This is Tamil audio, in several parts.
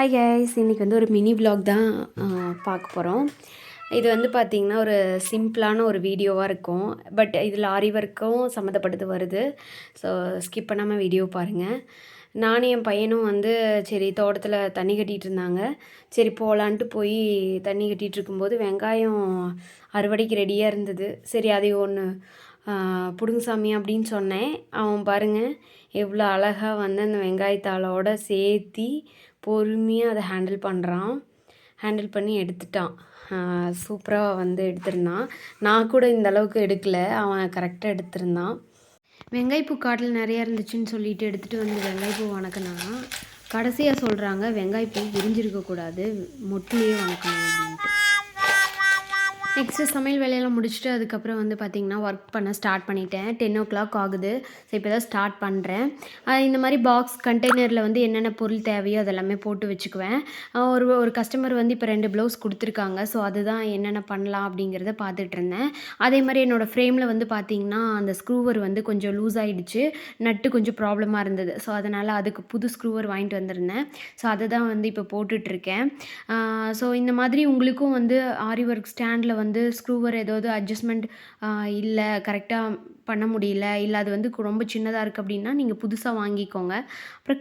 ஹாய் கைஸ் இன்றைக்கி வந்து ஒரு மினி விலாக் தான் பார்க்க போகிறோம் இது வந்து பார்த்திங்கன்னா ஒரு சிம்பிளான ஒரு வீடியோவாக இருக்கும். பட் இதில் ஆரி ஒர்க்கும் சம்மந்தப்பட்டது வருது. ஸோ ஸ்கிப் பண்ணாமல் வீடியோ பாருங்கள் நானும் என் பையனும் வந்து சரி தோட்டத்தில் தண்ணி கட்டிகிட்டு இருந்தாங்க. சரி போகலான்ட்டு போய் தண்ணி கட்டிகிட்டு இருக்கும்போது வெங்காயம் அறுவடைக்கு ரெடியாக இருந்தது. சரி அதை ஒன்று பிடுங்க சாமி அப்படின்னு சொன்னேன். அவன் பாருங்கள் எவ்வளோ அழகாக வந்து அந்த வெங்காயத்தாளோட சேர்த்தி பொறுமையாக அதை ஹேண்டில் பண்ணுறான் ஹேண்டில் பண்ணி எடுத்துட்டான். சூப்பராக வந்து எடுத்திருந்தான். நான் கூட இந்த அளவுக்கு எடுக்கலை. அவன் கரெக்டாக எடுத்திருந்தான். வெங்காயப்பூ காட்டில் நிறையா இருந்துச்சுன்னு சொல்லிட்டு எடுத்துகிட்டு வந்து வெங்காயப்பூ வணக்கினா கடைசியாக சொல்கிறாங்க வெங்காயப்பூ விரிஞ்சிருக்கக்கூடாது. மொட்டிலேயே வணக்கணும் அப்படின்ட்டு. நெக்ஸ்ட்டு சமையல் வேலையெல்லாம் முடிச்சுட்டு அதுக்கப்புறம் வந்து பார்த்திங்கன்னா ஒர்க் பண்ண ஸ்டார்ட் பண்ணிட்டேன். டென் ஓ கிளாக் ஆகுது. ஸோ இப்போ தான் ஸ்டார்ட் பண்ணுறேன் இந்த மாதிரி பாக்ஸ் கண்டெய்னரில் வந்து என்னென்ன பொருள் தேவையோ அதெல்லாமே போட்டு வச்சுக்குவேன். ஒரு ஒரு கஸ்டமர் வந்து இப்போ ரெண்டு ப்ளவுஸ் கொடுத்துருக்காங்க. ஸோ அதுதான் என்னென்ன பண்ணலாம் அப்படிங்கிறத பார்த்துட்டு இருந்தேன். அதே மாதிரி என்னோடய ஃப்ரேமில் வந்து பார்த்திங்கன்னா அந்த ஸ்க்ரூவர் வந்து கொஞ்சம் லூஸ் ஆகிடுச்சு நட்டு கொஞ்சம் ப்ராப்ளமாக இருந்தது. ஸோ அதனால் அதுக்கு புது ஸ்க்ரூவர் வாங்கிட்டு வந்திருந்தேன். ஸோ அதை தான் வந்து இப்போ போட்டுட்ருக்கேன் ஸோ இந்த மாதிரி உங்களுக்கும் வந்து ஆரி ஒர்க் ஸ்டாண்டில் வந்து வந்து ஸ்க்ரூவர் ஏதாவது அட்ஜஸ்ட்மெண்ட் இல்லை கரெக்டாக பண்ண முடியல இல்லை அது வந்து ரொம்ப சின்னதாக இருக்குது அப்படின்னா நீங்கள் புதுசாக வாங்கிக்கோங்க. அப்புறம்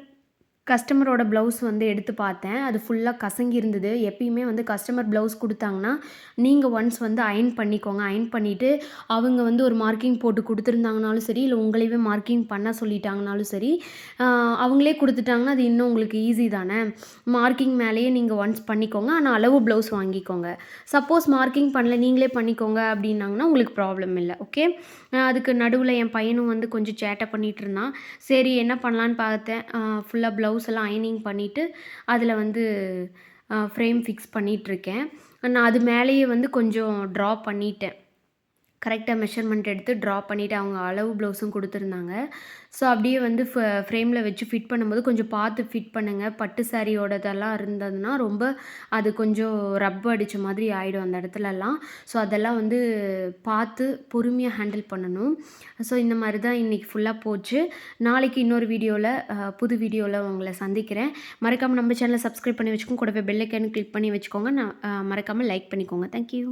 கஸ்டமரோட ப்ளவுஸ் வந்து எடுத்து பார்த்தேன். அது ஃபுல்லாக கசங்கி இருந்தது. எப்பயுமே வந்து கஸ்டமர் ப்ளவுஸ் கொடுத்தாங்கன்னா நீங்கள் ஒன்ஸ் வந்து அயன் பண்ணிக்கோங்க. அயன் பண்ணிவிட்டு அவங்க வந்து ஒரு மார்க்கிங் போட்டு கொடுத்துருந்தாங்கனாலும் சரி இல்லை உங்களையே மார்க்கிங் பண்ண சொல்லிட்டாங்கனாலும் சரி அவங்களே கொடுத்துட்டாங்கன்னா அது இன்னும் உங்களுக்கு ஈஸி தானே? மார்க்கிங் மேலேயே நீங்கள் ஒன்ஸ் பண்ணிக்கோங்க. ஆனால் அளவு ப்ளவுஸ் வாங்கிக்கோங்க. சப்போஸ் மார்க்கிங் பண்ணல நீங்களே பண்ணிக்கோங்க அப்படின்னாங்கன்னா உங்களுக்கு ப்ராப்ளம் இல்லை. ஓகே அதுக்கு நடுவில் என் பையனும் வந்து கொஞ்சம் சேட்டை பண்ணிகிட்டு இருந்தான். சரி என்ன பண்ணலான்னு பார்த்தேன். ஃபுல்லாக ப்ளவுஸ் ப்ளவுஸ் எல்லாம் அயனிங் பண்ணிவிட்டு அதில் வந்து ஃப்ரேம் ஃபிக்ஸ் பண்ணிகிட்ருக்கேன் நான் அது மேலேயே வந்து கொஞ்சம் ட்ரா பண்ணிவிட்டேன் கரெக்டாக மெஷர்மெண்ட் எடுத்து ட்ரா பண்ணிவிட்டு அவங்க அளவு ப்ளவுஸும் கொடுத்துருந்தாங்க. ஸோ அப்படியே வந்து ஃப ஃப்ரேமில் வச்சு ஃபிட் பண்ணும்போது கொஞ்சம் பார்த்து ஃபிட் பண்ணுங்கள் பட்டு சாரியோடதெல்லாம் இருந்ததுன்னா ரொம்ப அது கொஞ்சம் ரப் அடித்த மாதிரி ஆகிடும் அந்த இடத்துலலாம். ஸோ அதெல்லாம் வந்து பார்த்து பொறுமையாக ஹேண்டில் பண்ணணும். ஸோ இந்த மாதிரி தான் இன்றைக்கி ஃபுல்லாக போச்சு. நாளைக்கு இன்னொரு வீடியோவில் புது வீடியோவில் உங்களை சந்திக்கிறேன். மறக்காமல் நம்ம சேனலை சப்ஸ்கிரைப் பண்ணி வச்சுக்கோங்க. கூடவே பெல்லைக்கன் கிளிக் பண்ணி வச்சுக்கோங்க. நான் மறக்காமல் லைக் பண்ணிக்கோங்க. தேங்க்யூ